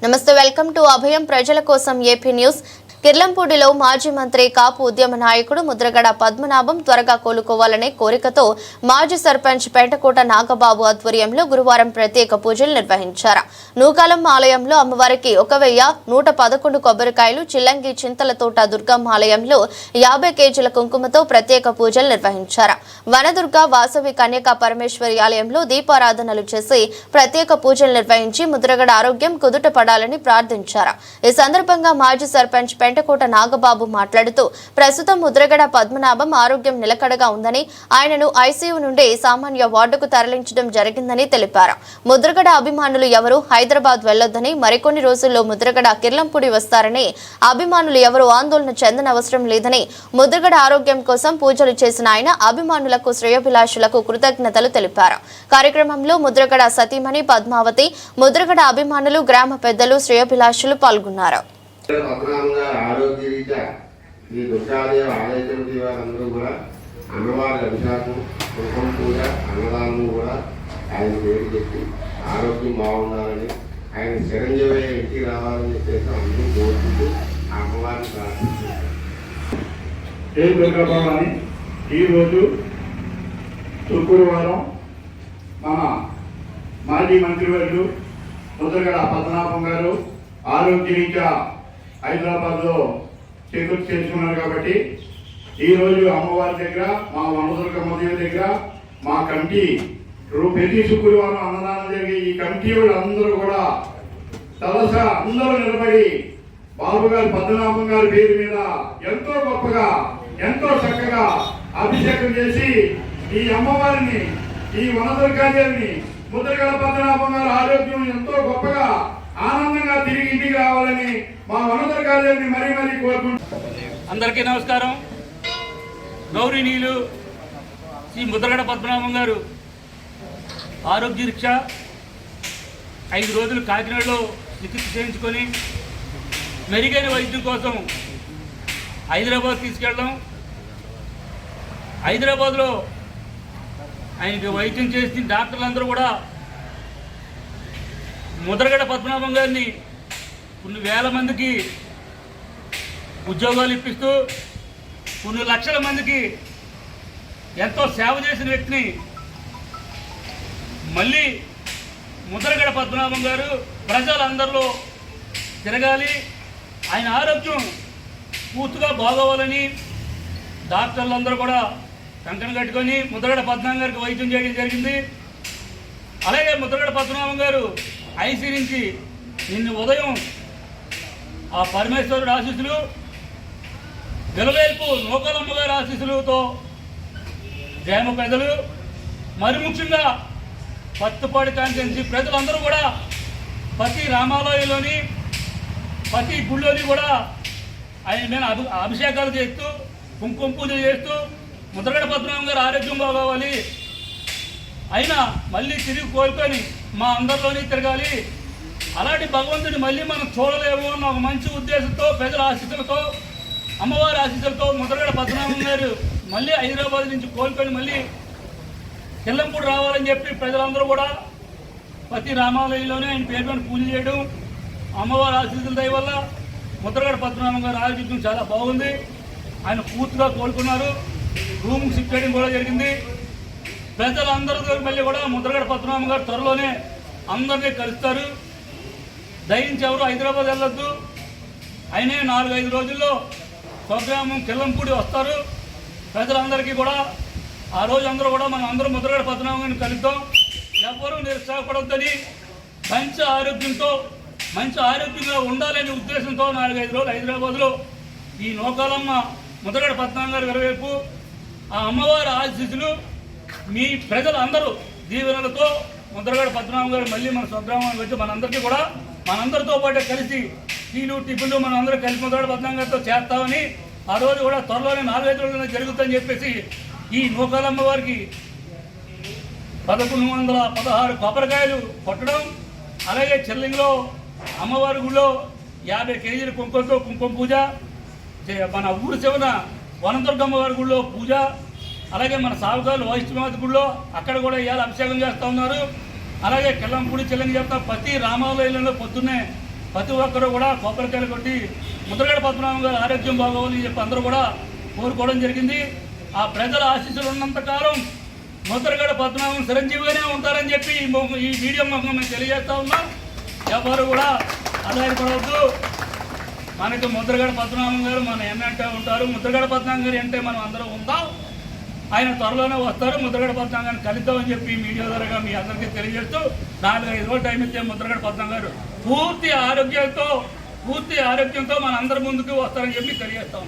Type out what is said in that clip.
నమస్తే welcome to అభయం ప్రజల కోసం ఏపీ న్యూస్ కిర్లంపూడిలో మాజీ మంత్రి కాపు ఉద్యమ నాయకుడు ముద్రగడ పద్మనాభం త్వరగా కోలుకోవాలనే కోరికతో మాజీ సర్పంచ్ పెంటకోట నాగబాబు ఆధ్వర్యంలో గురువారం ప్రత్యేక పూజలు నిర్వహించారు. నూకాలం ఆలయంలో అమ్మవారికి ఒక వెయ్యి నూట పదకొండు కొబ్బరికాయలు చిల్లంగి చింతలతోట దుర్గమ్మ ఆలయంలో యాభై కేజీల కుంకుమతో ప్రత్యేక పూజలు నిర్వహించారు. వనదుర్గ వాసవి కన్యకా పరమేశ్వరి ఆలయంలో దీపారాధనలు చేసి ప్రత్యేక పూజలు నిర్వహించి ముద్రగడ ఆరోగ్యం కుదుట పడాలని ప్రార్థించారు. ఈ సందర్భంగా మాజీ సర్పంచ్ పెంటకోట నాగబాబు మాట్లాడుతూ ప్రస్తుతం ముద్రగడ పద్మనాభం ఆరోగ్యం నిలకడగా ఉందని ఆయనను ఐసీయూ నుండి సామాన్య వార్డుకు తరలించడం జరిగిందని తెలిపారు. ముద్రగడ అభిమానులు ఎవరు హైదరాబాద్ వెళ్ళొద్దని మరికొన్ని రోజుల్లో ముద్రగడ కిర్లంపూడి వస్తారని అభిమానులు ఎవరు ఆందోళన చెందనవసరం లేదని ముద్రగడ ఆరోగ్యం కోసం పూజలు చేసిన ఆయన అభిమానులకు శ్రేయోభిలాషులకు కృతజ్ఞతలు తెలిపారు. కార్యక్రమంలో ముద్రగడ సతీమణి పద్మావతి ముద్రగడ అభిమానులు గ్రామ పెద్దలు శ్రేయోభిలాషులు పాల్గొన్నారు. పద్మనాభంగా ఆరోగ్య రీత్యా ఈ దుర్గాదేవ ఆలయ కమిటీ వారందరూ కూడా అన్నవారి అభిషేకం కుంభం పూజ అన్నదానం కూడా ఆయన పేరు చెప్పి ఆరోగ్యం బాగుండాలని ఆయన చిరంజీవి ఇంటికి రావాలని చెప్పేసి అందరూ కోరుకుంటూ ఆ అమ్మవారిని ప్రార్థిస్తున్నారు ఏ దుర్గాభవాని. ఈరోజు శుక్రవారం మన మాజీ మంత్రివర్యులు ముద్రగడ పద్మనాభం గారు ఆరోగ్యరీత్యా హైదరాబాద్లో చేకూర్చి చేసుకున్నారు కాబట్టి ఈరోజు అమ్మవారి దగ్గర మా వనదుర్గమ్మ దేవి దగ్గర మా కమిటీ ప్రతి శుక్రవారం అన్నదానం జరిగే ఈ కమిటీ వాళ్ళందరూ కూడా తలస అందరూ నిలబడి బాబు గారి పద్మనాభం గారి పేరు మీద ఎంతో గొప్పగా ఎంతో చక్కగా అభిషేకం చేసి ఈ అమ్మవారిని ఈ వనదుర్గాదేవిని ముద్రగల పద్మనాభం గారి ఆరోగ్యం ఎంతో గొప్పగా ఆనందంగా తిరిగి ఇంటికి రావాలని మా వనదుర్గాదేవిని మరీ మరీ కోరుకుంటున్నాం. అందరికీ నమస్కారం. గౌరీనీయులు శ్రీ ముద్రగడ పద్మనాభం గారు ఆరోగ్య రిక్ష ఐదు రోజులు కాకినాడలో చికిత్స చేయించుకొని మెరుగైన వైద్యం కోసం హైదరాబాద్ తీసుకెళ్ళడం. హైదరాబాద్లో ఆయనకి వైద్యం చేసిన డాక్టర్లందరూ కూడా ముద్రగడ పద్మనాభం గారిని కొన్ని వేల మందికి ఉద్యోగాలు ఇప్పిస్తూ కొన్ని లక్షల మందికి ఎంతో సేవ చేసిన వ్యక్తిని మళ్ళీ ముద్రగడ పద్మనాభం గారు ప్రజలందరిలో తిరగాలి. ఆయన ఆరోగ్యం పూర్తిగా బాగోవాలని డాక్టర్లందరూ కూడా కంకణ కట్టుకొని ముద్రగడ పద్మనాభం గారికి వైద్యం చేయడం జరిగింది. అలాగే ముద్రగడ పద్మనాభం గారు ఐసీ నిన్ను ఉదయం ఆ పరమేశ్వరుడు ఆశీస్సులు వెలవేల్పు నూకలమ్మ గారి ఆశీస్సులతో గ్రామ ప్రజలు మరి ముఖ్యంగా పత్తుపాడి కాన్స్టిట్యున్సీ ప్రజలందరూ కూడా ప్రతి రామాలయంలోని ప్రతి గుళ్ళోని కూడా ఆయన మీద అభి అభిషేకాలు చేస్తూ కుంకుమ పూజ చేస్తూ ముద్రగడ పద్మనాభం గారు ఆరోగ్యం బాగోవాలి. అయినా మళ్ళీ తిరిగి కోలుకొని మా అందరిలోని తిరగాలి. అలాంటి భగవంతుని మళ్ళీ మనం చూడలేము అన్న ఒక మంచి ఉద్దేశంతో ప్రజల ఆశీస్సులతో అమ్మవారి ఆశీస్సులతో ముద్రగడ పద్మనాభం గారు మళ్ళీ హైదరాబాద్ నుంచి కోలుకొని మళ్ళీ కిల్లంపూడి రావాలని చెప్పి ప్రజలందరూ కూడా ప్రతి రామాలయంలోనే ఆయన పేరు మీద పూజ చేయడం అమ్మవారి ఆశీస్సుల దయ వల్ల ముద్రగడ పద్మనాభం గారు ఆరోగ్యం చాలా బాగుంది. ఆయన పూర్తిగా కోలుకున్నారు. రూమ్ షిఫ్ట్ చేయడం కూడా జరిగింది. ప్రజలందరితో మళ్ళీ కూడా ముద్రగడ పద్మనాభం గారు త్వరలోనే అందరినీ కలుస్తారు. దయించి ఎవరు హైదరాబాద్ వెళ్ళొద్దు. అయినే నాలుగు ఐదు రోజుల్లో స్వగ్రామం కిల్లంపూడి వస్తారు. ప్రజలందరికీ కూడా ఆ రోజు అందరూ కూడా మనం అందరూ ముద్రగడ పద్మనాభం కలుద్దాం. ఎవ్వరూ నిరుత్సాహపడొద్దని మంచి ఆరోగ్యంతో మంచి ఆరోగ్యంగా ఉండాలనే ఉద్దేశంతో నాలుగైదు రోజులు హైదరాబాద్లో ఈ నోకాలమ్మ ముద్రగడ పద్మనాభం గారి వెరవేపు ఆ అమ్మవారి ఆశీస్సులు మీ ప్రజలందరూ దీవెనలతో ముద్రగడ పద్మనాభం గారు మళ్ళీ మన స్వగ్రామానికి వచ్చి మనందరికీ కూడా మనందరితో పాటు కలిసి టీలు టిఫిన్లు మనం అందరూ కలిసి ముద్రగడ పద్మనాభం గారితో చేస్తామని ఆ రోజు కూడా త్వరలోనే నాలుగైదు రోజుల్లో జరుగుతుందని చెప్పేసి ఈ నూకాలమ్మ వారికి పదకొండు వందల పదహారు కొబ్బరికాయలు కొట్టడం అలాగే చెల్లింగ్లో అమ్మవారి గుడిలో యాభై కేజీల కుంకుమతో కుంకుమ పూజ చే- మన ఊరు చివన వనదుర్గమ్మవారి గుడిలో పూజ అలాగే మన సావుకాలు వైష్ణవమాత గుడిలో అక్కడ కూడా ఇవాళ అభిషేకం చేస్తూ ఉన్నారు. అలాగే కిల్లంపూడి చెల్లింగి చెప్తా ప్రతి రామాలయంలో పొద్దున్నే ప్రతి ఒక్కరూ కూడా కొబ్బరికాయలు కొట్టి ముద్రగడ పద్మనాభం గారు ఆరోగ్యం బాగోవాలని చెప్పి అందరూ కూడా కోరుకోవడం జరిగింది. ఆ ప్రజల ఆశీస్సులు ఉన్నంతకాలం ముద్రగడ పద్మనాభం చిరంజీవిగానే ఉంటారని చెప్పి ఈ ఈ వీడియో ముఖం మేము తెలియజేస్తా ఉన్నాం. ఎవరు కూడా ఆధారపడవద్దు. మనకి ముద్రగడ పద్మనాభం గారు మన ఎన్నంటే ఉంటారు. ముద్రగడ పద్మనాభం గారు అంటే మనం అందరం ఉందాం. ఆయన త్వరలోనే వస్తారు ముద్రగడ పద్మనాభం గారిని కలుద్దామని చెప్పి మీడియా ద్వారా మీ అందరికీ తెలియజేస్తూ నాలుగు ఐదు రోజులు టైం ఇచ్చే ముద్రగడ పద్మనాభం గారు పూర్తి ఆరోగ్యంతో పూర్తి ఆరోగ్యంతో మన అందరి ముందుకు వస్తారని చెప్పి తెలియజేస్తాం